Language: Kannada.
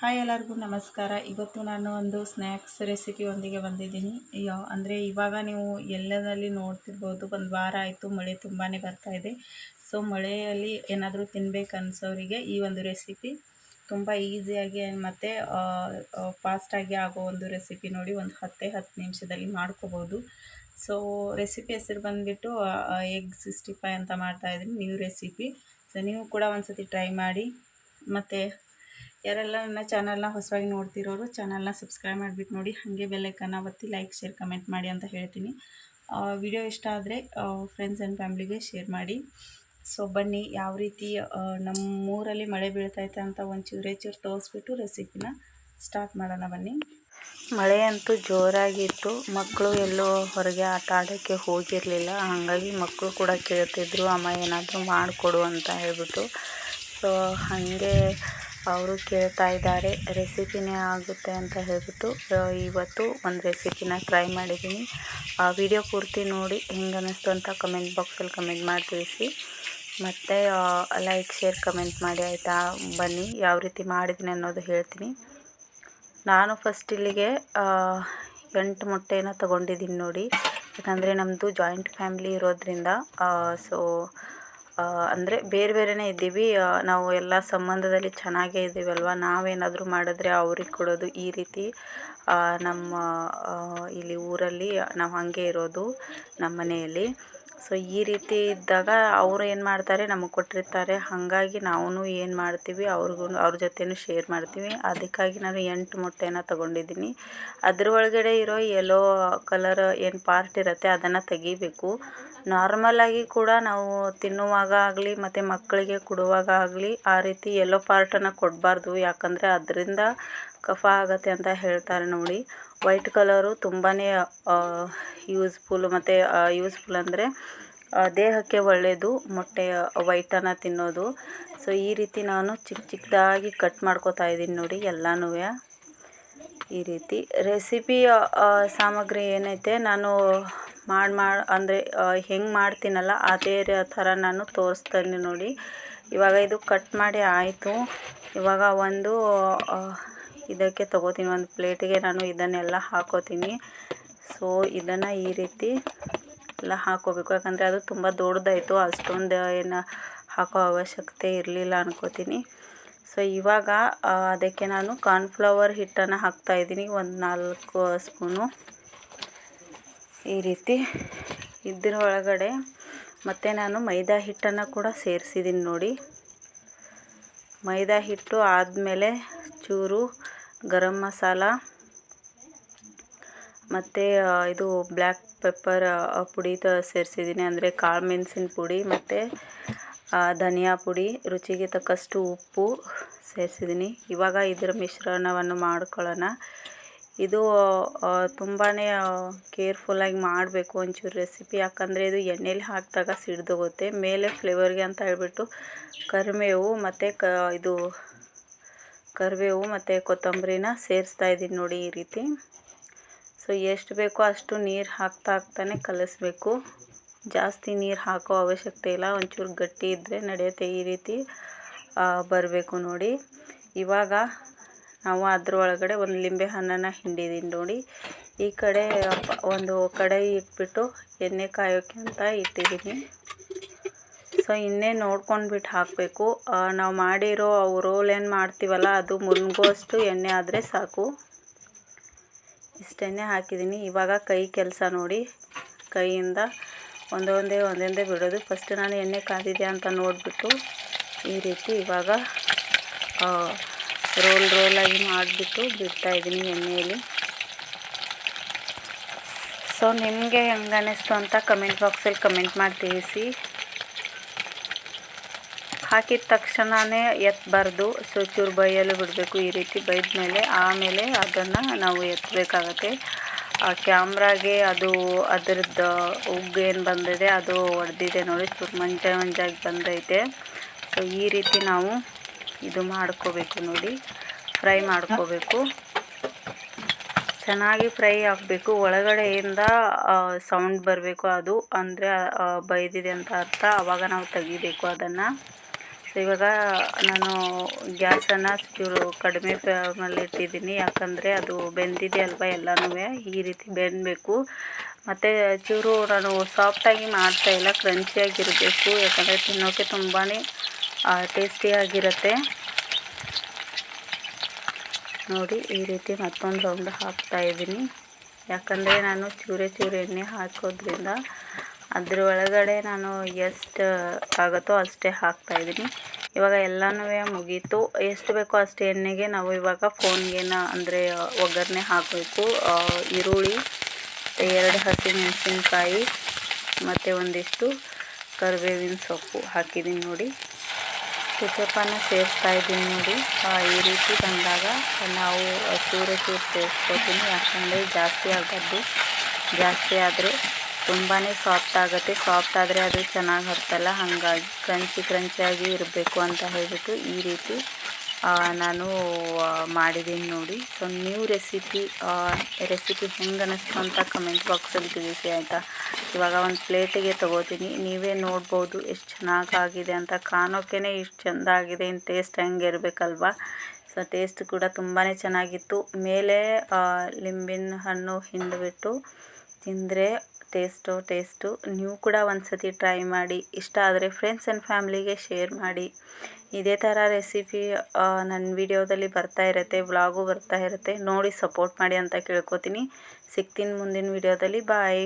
ಹಾಯ್ ಎಲ್ಲರಿಗೂ ನಮಸ್ಕಾರ. ಇವತ್ತು ನಾನು ಒಂದು ಸ್ನ್ಯಾಕ್ಸ್ ರೆಸಿಪಿಯೊಂದಿಗೆ ಬಂದಿದ್ದೀನಿ. ಯಾವ ಅಂದರೆ ಇವಾಗ ನೀವು ಎಲ್ಲದಲ್ಲಿ ನೋಡ್ತಿರ್ಬೋದು, ಒಂದು ವಾರ ಆಯಿತು, ಮಳೆ ತುಂಬಾ ಬರ್ತಾ ಇದೆ. ಸೊ, ಮಳೆಯಲ್ಲಿ ಏನಾದರೂ ತಿನ್ಬೇಕು ಅನ್ಸೋರಿಗೆ ಈ ಒಂದು ರೆಸಿಪಿ ತುಂಬ ಈಸಿಯಾಗಿ ಮತ್ತು ಫಾಸ್ಟಾಗಿ ಆಗೋ ಒಂದು ರೆಸಿಪಿ ನೋಡಿ ಒಂದು ಹತ್ತೇ ಹತ್ತು ನಿಮಿಷದಲ್ಲಿ ಮಾಡ್ಕೋಬೋದು. ಸೊ, ರೆಸಿಪಿ ಹೆಸರು ಬಂದುಬಿಟ್ಟು ಎಗ್ ಸಿಕ್ಸ್ಟಿ ಫೈ ಅಂತ ಮಾಡ್ತಾಯಿದ್ದೀನಿ ನ್ಯೂ ರೆಸಿಪಿ ಸೊ, ನೀವು ಕೂಡ ಒಂದು ಸತಿ ಟ್ರೈ ಮಾಡಿ, ಮತ್ತು ಯಾರೆಲ್ಲ ನನ್ನ ಚಾನಲ್ನ ಹೊಸವಾಗಿ ನೋಡ್ತಿರೋರು, ಚಾನಲ್ನ ಸಬ್ಸ್ಕ್ರೈಬ್ ಮಾಡಿಬಿಟ್ಟು ನೋಡಿ. ಹಾಗೆ ಬೆಲ್ಲೈಕನ್ನ ಒತ್ತಿ ಲೈಕ್, ಶೇರ್, ಕಮೆಂಟ್ ಮಾಡಿ ಅಂತ ಹೇಳ್ತೀನಿ. ವಿಡಿಯೋ ಇಷ್ಟ ಆದರೆ ಫ್ರೆಂಡ್ಸ್ ಆ್ಯಂಡ್ ಫ್ಯಾಮ್ಲಿಗೆ ಶೇರ್ ಮಾಡಿ. ಸೊ ಬನ್ನಿ, ಯಾವ ರೀತಿ ನಮ್ಮೂರಲ್ಲಿ ಮಳೆ ಬೀಳ್ತೈತೆ ಅಂತ ಒಂಚೂರೇ ಚೂರು ತೋರಿಸ್ಬಿಟ್ಟು ರೆಸಿಪಿನ ಸ್ಟಾರ್ಟ್ ಮಾಡೋಣ ಬನ್ನಿ. ಮಳೆ ಅಂತೂ ಜೋರಾಗಿತ್ತು. ಮಕ್ಕಳು ಎಲ್ಲೋ ಹೊರಗೆ ಆಟ ಆಡೋಕ್ಕೆ ಹೋಗಿರಲಿಲ್ಲ. ಹಾಗಾಗಿ ಮಕ್ಕಳು ಕೂಡ ಕೇಳ್ತಿದ್ರು, ಅಮ್ಮ ಏನಾದರೂ ಮಾಡಿಕೊಡು ಅಂತ ಹೇಳ್ಬಿಟ್ಟು. ಸೊ ಹಾಗೆ ಅವರು ಕೇಳ್ತಾ ಇದ್ದಾರೆ, ರೆಸಿಪಿನೇ ಆಗುತ್ತೆ ಅಂತ ಹೇಳಿಬಿಟ್ಟು ಇವತ್ತು ಒಂದು ರೆಸಿಪಿನ ಟ್ರೈ ಮಾಡಿದ್ದೀನಿ. ಆ ವಿಡಿಯೋ ಪೂರ್ತಿ ನೋಡಿ ಹೆಂಗೆ ಅನ್ನಿಸ್ತು ಅಂತ ಕಮೆಂಟ್ ಬಾಕ್ಸಲ್ಲಿ ಕಮೆಂಟ್ ಮಾಡಿ ತಿಳಿಸಿ ಮತ್ತು ಲೈಕ್ ಶೇರ್ ಕಮೆಂಟ್ ಮಾಡಿ ಆಯಿತಾ? ಬನ್ನಿ, ಯಾವ ರೀತಿ ಮಾಡಿದ್ದೀನಿ ಅನ್ನೋದು ಹೇಳ್ತೀನಿ. ನಾನು ಫಸ್ಟ್ ಇಲ್ಲಿಗೆ ಎಂಟು ಮೊಟ್ಟೆನ ತಗೊಂಡಿದ್ದೀನಿ ನೋಡಿ. ಯಾಕಂದರೆ ನಮ್ಮದು ಜಾಯಿಂಟ್ ಫ್ಯಾಮಿಲಿ ಇರೋದ್ರಿಂದ ಸೊ ಅಂದರೆ ಬೇರೆ ಬೇರೆಯೇ ಇದ್ದೀವಿ. ನಾವು ಎಲ್ಲ ಸಂಬಂಧದಲ್ಲಿ ಚೆನ್ನಾಗೇ ಇದ್ದೀವಲ್ವ? ನಾವೇನಾದರೂ ಮಾಡಿದ್ರೆ ಅವ್ರಿಗೆ ಕೊಡೋದು ಈ ರೀತಿ. ನಮ್ಮ ಇಲ್ಲಿ ಊರಲ್ಲಿ ನಾವು ಹಾಗೆ ಇರೋದು, ನಮ್ಮ ಮನೆಯಲ್ಲಿ. ಸೊ ಈ ರೀತಿ ಇದ್ದಾಗ ಅವ್ರು ಏನು ಮಾಡ್ತಾರೆ? ನಮಗೆ ಕೊಟ್ಟಿರ್ತಾರೆ. ಹಾಗಾಗಿ ನಾವು ಏನು ಮಾಡ್ತೀವಿ? ಅವ್ರಿಗೂ, ಅವ್ರ ಜೊತೆಯೂ ಶೇರ್ ಮಾಡ್ತೀವಿ. ಅದಕ್ಕಾಗಿ ನಾನು ಎಂಟು ಮೊಟ್ಟೆನ ತೊಗೊಂಡಿದ್ದೀನಿ. ಅದ್ರ ಒಳಗಡೆ ಇರೋ ಯೆಲ್ಲೋ ಕಲರ್ ಏನು ಪಾರ್ಟ್ ಇರುತ್ತೆ, ಅದನ್ನು ತೆಗಿಬೇಕು. ನಾರ್ಮಲಾಗಿ ಕೂಡ ನಾವು ತಿನ್ನುವಾಗ ಆಗಲಿ, ಮತ್ತು ಮಕ್ಕಳಿಗೆ ಕೊಡುವಾಗ ಆಗಲಿ, ಆ ರೀತಿ ಎಲ್ಲೋ ಪಾರ್ಟನ್ನು ಕೊಡಬಾರ್ದು. ಯಾಕಂದರೆ ಅದರಿಂದ ಕಫ ಆಗುತ್ತೆ ಅಂತ ಹೇಳ್ತಾರೆ ನೋಡಿ. ವೈಟ್ ಕಲರು ತುಂಬಾ ಯೂಸ್ಫುಲ್ ಮತ್ತು ಯೂಸ್ಫುಲ್ ಅಂದರೆ ದೇಹಕ್ಕೆ ಒಳ್ಳೆಯದು ಮೊಟ್ಟೆ, ವೈಟನ್ನು ತಿನ್ನೋದು. ಸೊ, ಈ ರೀತಿ ನಾನು ಚಿಕ್ಕ ಚಿಕ್ಕದಾಗಿ ಕಟ್ ಮಾಡ್ಕೋತಾ ಇದ್ದೀನಿ ನೋಡಿ ಎಲ್ಲನೂ. ಈ ರೀತಿ ರೆಸಿಪಿ ಸಾಮಗ್ರಿ ಏನೈತೆ ನಾನು ಮಾಡಿ ಮಾಡಿ, ಅಂದರೆ ಹೆಂಗೆ ಮಾಡ್ತೀನಲ್ಲ ಅದೇ ಥರ ನಾನು ತೋರಿಸ್ತೇನೆ ನೋಡಿ. ಇವಾಗ ಇದು ಕಟ್ ಮಾಡಿ ಆಯಿತು. ಇವಾಗ ಒಂದು ಇದಕ್ಕೆ ತೊಗೋತೀನಿ. ಒಂದು ಪ್ಲೇಟಿಗೆ ನಾನು ಇದನ್ನೆಲ್ಲ ಹಾಕೋತೀನಿ. ಸೊ ಇದನ್ನು ಈ ರೀತಿ ಎಲ್ಲ ಹಾಕೋಬೇಕು. ಯಾಕಂದರೆ ಅದು ತುಂಬ ದೊಡ್ಡದಾಯಿತು. ಅಷ್ಟೊಂದು, ಏನು, ಹಾಕೋ ಅವಶ್ಯಕತೆ ಇರಲಿಲ್ಲ ಅನ್ಕೋತೀನಿ. ಸೊ ಇವಾಗ ಅದಕ್ಕೆ ನಾನು ಕಾರ್ನ್ಫ್ಲವರ್ ಹಿಟ್ಟನ್ನು ಹಾಕ್ತಾಯಿದ್ದೀನಿ ಒಂದು ನಾಲ್ಕು ಸ್ಪೂನು. ಈ ರೀತಿ ಇದ್ರ ಒಳಗಡೆ ಮತ್ತು ನಾನು ಮೈದಾ ಹಿಟ್ಟನ್ನು ಕೂಡ ಸೇರಿಸಿದ್ದೀನಿ ನೋಡಿ. ಮೈದಾ ಹಿಟ್ಟು ಆದಮೇಲೆ ಚೂರು ಗರಂ ಮಸಾಲ, ಮತ್ತು ಇದು ಬ್ಲ್ಯಾಕ್ ಪೆಪ್ಪರ್ ಪುಡಿ ತ ಸೇರಿಸಿದ್ದೀನಿ. ಅಂದರೆ ಕಾಳು ಮೆಣಸಿನ ಪುಡಿ, ಮತ್ತು ಧನಿಯಾ ಪುಡಿ, ರುಚಿಗೆ ತಕ್ಕಷ್ಟು ಉಪ್ಪು ಸೇರಿಸಿದ್ದೀನಿ. ಇವಾಗ ಇದರ ಮಿಶ್ರಣವನ್ನು ಮಾಡ್ಕೊಳ್ಳೋಣ. ಇದು ತುಂಬಾ ಕೇರ್ಫುಲ್ಲಾಗಿ ಮಾಡಬೇಕು ಒಂಚೂರು ರೆಸಿಪಿ. ಯಾಕಂದರೆ ಇದು ಎಣ್ಣೆಲಿ ಹಾಕಿದಾಗ ಸಿಡ್ದೋಗುತ್ತೆ ಮೇಲೆ ಫ್ಲೇವರ್ಗೆ ಅಂತ ಹೇಳಿಬಿಟ್ಟು ಕರಿಮೇವು ಮತ್ತು ಕ, ಇದು ಕರಿಬೇವು ಮತ್ತು ಕೊತ್ತಂಬರಿನ ಸೇರಿಸ್ತಾ ಇದ್ದೀನಿ ನೋಡಿ ಈ ರೀತಿ. ಸೊ ಎಷ್ಟು ಬೇಕೋ ಅಷ್ಟು ನೀರು ಹಾಕ್ತಾ ಹಾಕ್ತಾನೆ ಕಲಿಸ್ಬೇಕು. ಜಾಸ್ತಿ ನೀರು ಹಾಕೋ ಅವಶ್ಯಕತೆ ಇಲ್ಲ, ಒಂಚೂರು ಗಟ್ಟಿ ಇದ್ದರೆ ನಡೆಯುತ್ತೆ ಈ ರೀತಿ ಬರಬೇಕು ನೋಡಿ. ಇವಾಗ ನಾವು ಅದ್ರ ಒಳಗಡೆ ಒಂದು ಲಿಂಬೆ ಹಣ್ಣನ್ನು ಹಿಂಡಿದ್ದೀನಿ ನೋಡಿ. ಈ ಕಡೆ ಒಂದು ಕಡಾಯಿ ಇಟ್ಬಿಟ್ಟು ಎಣ್ಣೆ ಕಾಯೋಕ್ಕೆ ಅಂತ ಇಟ್ಟಿದ್ದೀನಿ ಸೊ ಇನ್ನೇ ನೋಡ್ಕೊಂಡ್ಬಿಟ್ಟು ಹಾಕಬೇಕು. ನಾವು ಮಾಡಿರೋ ರೋಲ್ ಏನು ಮಾಡ್ತೀವಲ್ಲ, ಅದು ಮುನ್ಗೋಷ್ಟು ಎಣ್ಣೆ ಆದರೆ ಸಾಕು. ಇಷ್ಟೆಣ್ಣೆ ಹಾಕಿದ್ದೀನಿ ಇವಾಗ ಕೈ ಕೆಲಸ ನೋಡಿ. ಕೈಯಿಂದ ಒಂದೊಂದೇ ಒಂದೊಂದೇ ಬಿಡೋದು. ಫಸ್ಟ್ ನಾನು ಎಣ್ಣೆ ಕಾದಿದೆ ಅಂತ ನೋಡಿಬಿಟ್ಟು ಈ ರೀತಿ ಇವಾಗ ರೋಲ್ ರೋಲಾಗಿ ಮಾಡಿಬಿಟ್ಟು ಬಿಡ್ತಾಯಿದ್ದೀನಿ ಎಣ್ಣೆಯಲ್ಲಿ ಸೊ ನಿಮಗೆ ಹೆಂಗೆ ಅನ್ನಿಸ್ತು ಅಂತ ಕಮೆಂಟ್ ಬಾಕ್ಸಲ್ಲಿ ಕಮೆಂಟ್ ಮಾಡಿ ತಿಳಿಸಿ. ಹಾಕಿದ ತಕ್ಷಣವೇ ಎತ್ತಬಾರ್ದು ಸೊ, ಚೂರು ಬೈಯಲ್ಲಿ ಬಿಡಬೇಕು ಈ ರೀತಿ ಬೈದ ಮೇಲೆ ಆಮೇಲೆ ಅದನ್ನು ನಾವು ಎತ್ತಬೇಕಾಗತ್ತೆ ಆ ಕ್ಯಾಮ್ರಾಗೆ ಅದು ಅದರದ್ದು ಉಗ್ಗು ಏನು ಬಂದಿದೆ ಅದು ಒಡೆದಿದೆ ನೋಡಿ. ಚೂರು ಮಂಜ ಮಂಜಾಗಿ ಬಂದೈತೆ. ಸೊ, ಈ ರೀತಿ ನಾವು ಇದು ಮಾಡ್ಕೋಬೇಕು ನೋಡಿ. ಫ್ರೈ ಮಾಡ್ಕೋಬೇಕು. ಚೆನ್ನಾಗಿ ಫ್ರೈ ಆಗಬೇಕು. ಒಳಗಡೆಯಿಂದ ಸೌಂಡ್ ಬರಬೇಕು ಅದು. ಅಂದರೆ ಬೈದಿದೆ ಅಂತ ಅರ್ಥ. ಆವಾಗ ನಾವು ತೆಗಿಬೇಕು ಅದನ್ನು. ಸೊ ಇವಾಗ ನಾನು ಗ್ಯಾಸನ್ನು ಚೂರು ಕಡಿಮೆ ಫ್ಲೇಮಲ್ಲಿ ಇಟ್ಟಿದ್ದೀನಿ. ಯಾಕಂದರೆ ಅದು ಬೆಂದಿದೆ ಅಲ್ವಾ ಎಲ್ಲನೂ. ಈ ರೀತಿ ಬೆಂದಬೇಕು. ಮತ್ತು ಚೂರು ನಾನು ಸಾಫ್ಟಾಗಿ ಮಾಡ್ತಾ ಇಲ್ಲ. ಕ್ರಂಚಿಯಾಗಿರಬೇಕು. ಯಾಕಂದರೆ ತಿನ್ನೋಕ್ಕೆ ತುಂಬಾ ಟೇಸ್ಟಿಯಾಗಿರುತ್ತೆ ನೋಡಿ, ಈ ರೀತಿ ಮತ್ತೊಂದು ರೌಂಡ್ ಹಾಕ್ತಾಯಿದ್ದೀನಿ ಯಾಕಂದರೆ ನಾನು ಚೂರೆ ಚೂರೆ ಎಣ್ಣೆ ಹಾಕೋದ್ರಿಂದ ಅದ್ರ ಒಳಗಡೆ ನಾನು ಎಷ್ಟು ಆಗುತ್ತೋ ಅಷ್ಟೇ ಹಾಕ್ತಾ ಇದ್ದೀನಿ. ಇವಾಗ ಎಲ್ಲನೂ ಮುಗೀತು. ಎಷ್ಟು ಬೇಕೋ ಅಷ್ಟು ಎಣ್ಣೆಗೆ ನಾವು ಇವಾಗ ಫೋನ್ಗೇನ ಅಂದರೆ ಒಗ್ಗರಣೆ ಹಾಕಬೇಕು. ಈರುಳ್ಳಿ, ಎರಡು ಹಸಿಮೆಣಸಿನ್ಕಾಯಿ ಮತ್ತು ಒಂದಿಷ್ಟು ಕರಿಬೇವಿನ ಸೊಪ್ಪು ಹಾಕಿದ್ದೀನಿ ನೋಡಿ. ತುಪ್ಪನ ಸೇರಿಸ್ತಾ ಇದ್ದೀನಿ ನೋಡಿ. ಈ ರೀತಿ ಬಂದಾಗ ನಾವು ಚೂರು ಚೂರು ಸೇರಿಸ್ಕೊತೀನಿ ಯಾಕಂದರೆ ಜಾಸ್ತಿ ಆಗಬಾರ್ದು ಜಾಸ್ತಿ ಆದರೆ ತುಂಬಾ ಸಾಫ್ಟ್ ಆಗುತ್ತೆ. ಸಾಫ್ಟ್ ಆದರೆ ಅದು ಚೆನ್ನಾಗಿ ಹತ್ತಲ್ಲ ಹಾಗಾಗಿ ಕ್ರಂಚಿ ಕ್ರಂಚಿಯಾಗಿ ಇರಬೇಕು ಅಂತ ಹೇಳಿಬಿಟ್ಟು ಈ ರೀತಿ ನಾನು ಮಾಡಿದ್ದೀನಿ ನೋಡಿ. ಸೊ ನ್ಯೂ ರೆಸಿಪಿ ರೆಸಿಪಿ ಹೆಂಗೆ ಅನ್ನಿಸ್ತು ಅಂತ ಕಮೆಂಟ್ ಬಾಕ್ಸಲ್ಲಿ ತಿಳಿಸಿ, ಆಯಿತಾ? ಇವಾಗ ಒಂದು ಪ್ಲೇಟಿಗೆ ತೊಗೋತೀನಿ. ನೀವೇ ನೋಡ್ಬೋದು ಎಷ್ಟು ಚೆನ್ನಾಗಾಗಿದೆ ಅಂತ. ಕಾಣೋಕ್ಕೇ ಇಷ್ಟು ಚೆಂದ ಆಗಿದೆ. ಇನ್ನು ಟೇಸ್ಟ್ ಹೆಂಗೆ ಇರಬೇಕಲ್ವ? ಸೊ ಟೇಸ್ಟ್ ಕೂಡ ತುಂಬಾ ಚೆನ್ನಾಗಿತ್ತು. ಮೇಲೆ ಲಿಂಬಿನ ಹಣ್ಣು ಹಿಂಡಿಬಿಟ್ಟು ತಿಂದರೆ ಟೇಸ್ಟು ಟೇಸ್ಟು. ನೀವು ಕೂಡ ಒಂದು ಸತಿ ಟ್ರೈ ಮಾಡಿ. ಇಷ್ಟ ಆದರೆ ಫ್ರೆಂಡ್ಸ್ ಆ್ಯಂಡ್ ಫ್ಯಾಮ್ಲಿಗೆ ಶೇರ್ ಮಾಡಿ. ಇದೇ ಥರ ರೆಸಿಪಿ ನನ್ನ ವಿಡಿಯೋದಲ್ಲಿ ಬರ್ತಾ ಇರುತ್ತೆ ವ್ಲಾಗು ಬರ್ತಾ ಇರುತ್ತೆ. ನೋಡಿ ಸಪೋರ್ಟ್ ಮಾಡಿ ಅಂತ ಕೇಳ್ಕೊತೀನಿ. ಸಿಗ್ತೀನಿ ಮುಂದಿನ ವಿಡಿಯೋದಲ್ಲಿ ಬಾಯ್